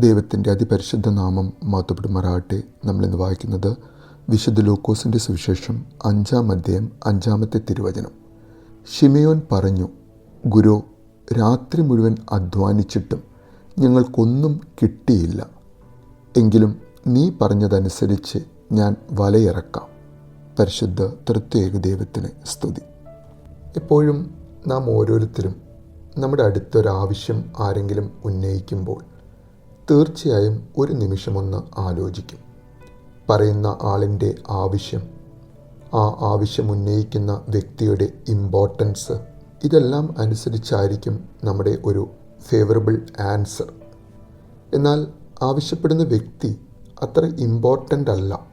ദൈവത്തിന്റെ അതിപരിശുദ്ധ നാമം മാത്തപ്പെടുമാറാകട്ടെ നമ്മളിന്ന് വായിക്കുന്നത് വിശുദ്ധ ലൂക്കോസിന്റെ സുവിശേഷം അഞ്ചാം അധ്യായം അഞ്ചാമത്തെ തിരുവചനം. ഷിമയോൻ പറഞ്ഞു ഗുരു രാത്രി മുഴുവൻ അധ്വാനിച്ചിട്ടും ഞങ്ങൾക്കൊന്നും കിട്ടിയില്ല. എങ്കിലും നീ പറഞ്ഞതനുസരിച്ച് ഞാൻ വലയിറക്കാം. പരിശുദ്ധ തൃത്വേക ദൈവത്തിന് സ്തുതി. എപ്പോഴും നാം ഓരോരുത്തരും നമ്മുടെ അടുത്തൊരാവശ്യം ആരെങ്കിലും ഉന്നയിക്കുമ്പോൾ തീർച്ചയായും ഒരു നിമിഷമൊന്ന് ആലോചിക്കും. പറയുന്ന ആളിന്റെ ആവശ്യം ആ ആവശ്യം ഉന്നയിക്കുന്ന വ്യക്തിയുടെ ഇമ്പോർട്ടൻസ് ഇതെല്ലാം അനുസരിച്ചായിരിക്കും നമ്മുടെ ഒരു ഫേവറബിൾ ആൻസർ എന്നാൽ ആവശ്യപ്പെടുന്ന വ്യക്തി അത്ര ഇമ്പോർട്ടന്റ് അല്ല.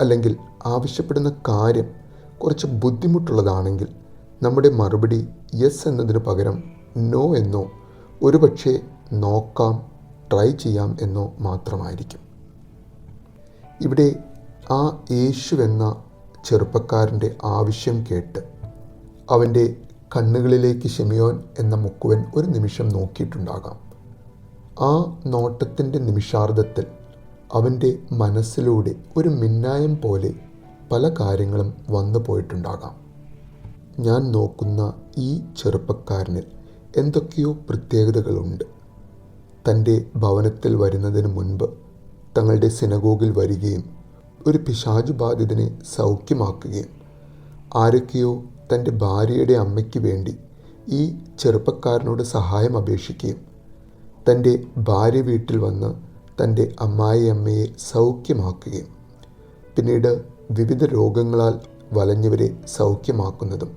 അല്ലെങ്കിൽ ആവശ്യപ്പെടുന്ന കാര്യം കുറച്ച് ബുദ്ധിമുട്ടുള്ളതാണെങ്കിൽ നമ്മുടെ മറുപടി യെസ് എന്നതിന് പകരം നോ എന്നോ ഒരുപക്ഷെ നോക്കാം ട്രൈ ചെയ്യാം എന്നോ മാത്രമായിരിക്കും. ഇവിടെ ആ യേശു എന്ന ചെറുപ്പക്കാരന്റെ ആവശ്യം കേട്ട് അവന്റെ കണ്ണുകളിലേക്ക് ഷെമിയോൻ എന്ന മുക്കുവൻ ഒരു നിമിഷം നോക്കിയിട്ടുണ്ടാകാം. ആ നോട്ടത്തിന്റെ നിമിഷാർദ്ധത്തിൽ അവന്റെ മനസ്സിലൂടെ ഒരു മിന്നായം പോലെ പല കാര്യങ്ങളും വന്നു പോയിട്ടുണ്ടാകാം. ഞാൻ നോക്കുന്ന ഈ ചെറുപ്പക്കാരനിൽ എന്തൊക്കെയോ പ്രത്യേകതകളുണ്ട്. തന്റെ ഭവനത്തിൽ വരുന്നതിന് മുൻപ് തങ്ങളുടെ സിനഗോഗിൽ വരികയും ഒരു പിശാചു ബാധിതനെ സൗഖ്യമാക്കുകയും ആരൊക്കെയോ തന്റെ ഭാര്യയുടെ അമ്മയ്ക്ക് വേണ്ടി ഈ ചെറുപ്പക്കാരനോട് സഹായം അപേക്ഷിക്കുകയും തന്റെ ഭാര്യ വീട്ടിൽ വന്ന് തന്റെ അമ്മായി അമ്മയെ സൗഖ്യമാക്കുകയും പിന്നീട് വിവിധ രോഗങ്ങളാൽ വലഞ്ഞവരെ സൗഖ്യമാക്കുന്നതും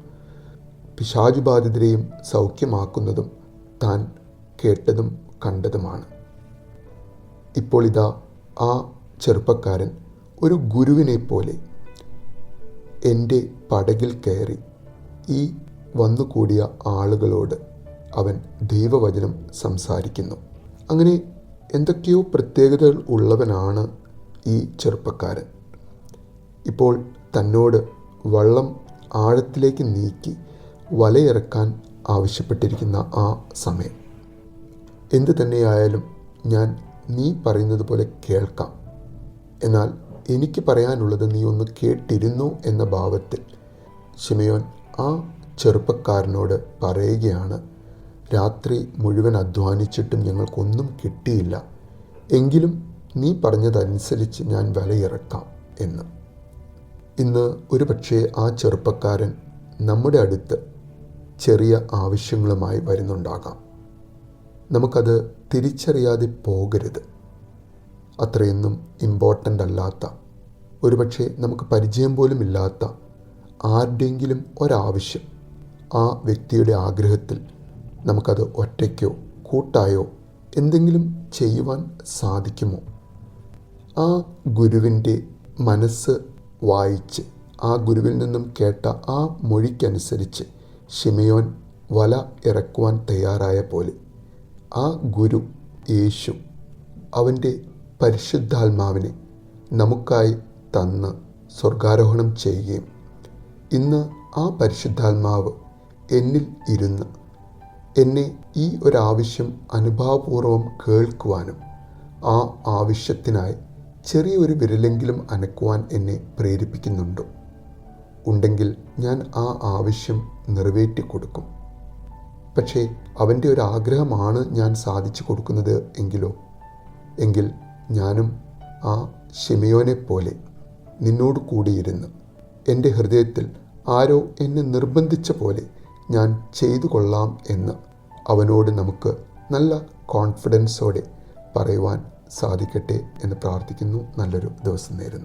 പിശാചുബാധിതരെയും സൗഖ്യമാക്കുന്നതും താൻ കേട്ടതും കണ്ടതുമാണ്. ഇപ്പോൾ ഇതാ ആ ചെറുപ്പക്കാരൻ ഒരു ഗുരുവിനെ പോലെ എന്റെ പടകിൽ കയറി ഈ വന്നുകൂടിയ ആളുകളോട് അവൻ ദൈവവചനം സംസാരിക്കുന്നു. അങ്ങനെ എന്തൊക്കെയോ പ്രത്യേകതകൾ ഉള്ളവനാണ് ഈ ചെറുപ്പക്കാരൻ. ഇപ്പോൾ തന്നോട് വള്ളം ആഴത്തിലേക്ക് നീക്കി വലയിറക്കാൻ ആവശ്യപ്പെട്ടിരിക്കുന്ന ആ സമയം. എന്തു തന്നെയായാലും ഞാൻ നീ പറയുന്നത് പോലെ കേൾക്കാം. എന്നാൽ എനിക്ക് പറയാനുള്ളത് നീ ഒന്ന് കേട്ടിരുന്നു എന്ന ഭാവത്തിൽ. ഷിമയോൻ ആ ചെറുപ്പക്കാരനോട് പറയുകയാണ് രാത്രി മുഴുവൻ അധ്വാനിച്ചിട്ടും ഞങ്ങൾക്കൊന്നും കിട്ടിയില്ല. എങ്കിലും നീ പറഞ്ഞതനുസരിച്ച് ഞാൻ വിലയിറക്കാം എന്ന്. ഇന്ന് ഒരു പക്ഷേ ആ ചെറുപ്പക്കാരൻ നമ്മുടെ അടുത്ത് ചെറിയ ആവശ്യങ്ങളുമായി വരുന്നുണ്ടാകാം. നമുക്കത് തിരിച്ചറിയാതെ പോകരുത്. അത്രയൊന്നും ഇമ്പോർട്ടന്റ് അല്ലാത്ത ഒരുപക്ഷെ നമുക്ക് പരിചയം പോലും ഇല്ലാത്ത ആരുടെയെങ്കിലും ഒരാവശ്യം ആ വ്യക്തിയുടെ ആഗ്രഹത്തിൽ നമുക്കത് ഒറ്റയ്ക്കോ കൂട്ടായോ എന്തെങ്കിലും ചെയ്യുവാൻ സാധിക്കുമോ? ആ ഗുരുവിന്റെ മനസ്സ് വായിച്ച് ആ ഗുരുവിൽ നിന്നും കേട്ട ആ മൊഴിക്കനുസരിച്ച് ഷിമയോൻ വല ഇറക്കുവാൻ തയ്യാറായ പോലെ ആ ഗുരു യേശു അവന്റെ പരിശുദ്ധാത്മാവിനെ നമുക്കായി തന്ന് സ്വർഗാരോഹണം ചെയ്യുകയും ഇന്ന് ആ പരിശുദ്ധാത്മാവ് എന്നിൽ ഇരുന്ന് എന്നെ ഈ ഒരാവശ്യം അനുഭാവപൂർവം കേൾക്കുവാനും ആ ആവശ്യത്തിനായി ചെറിയൊരു വിരലെങ്കിലും അനക്കുവാൻ എന്നെ പ്രേരിപ്പിക്കുന്നുണ്ടോ. ഉണ്ടെങ്കിൽ ഞാൻ ആ ആവശ്യം നിറവേറ്റി കൊടുക്കും പക്ഷേ അവന്റെ ഒരു ആഗ്രഹമാണ് ഞാൻ സാധിച്ചു കൊടുക്കുന്നത് എങ്കിലോ. എങ്കിൽ ഞാനും ആ ഷിമയോനെ പോലെ നിന്നോട് കൂടിയിരുന്ന് എന്റെ ഹൃദയത്തിൽ ആരോ എന്നെ നിർബന്ധിച്ച പോലെ ഞാൻ ചെയ്തു കൊള്ളാം എന്ന് അവനോട് നമുക്ക് നല്ല കോൺഫിഡൻസോടെ പറയുവാൻ സാധിക്കട്ടെ എന്ന് പ്രാർത്ഥിക്കുന്നു. നല്ലൊരു ദിവസം നേരുന്നു.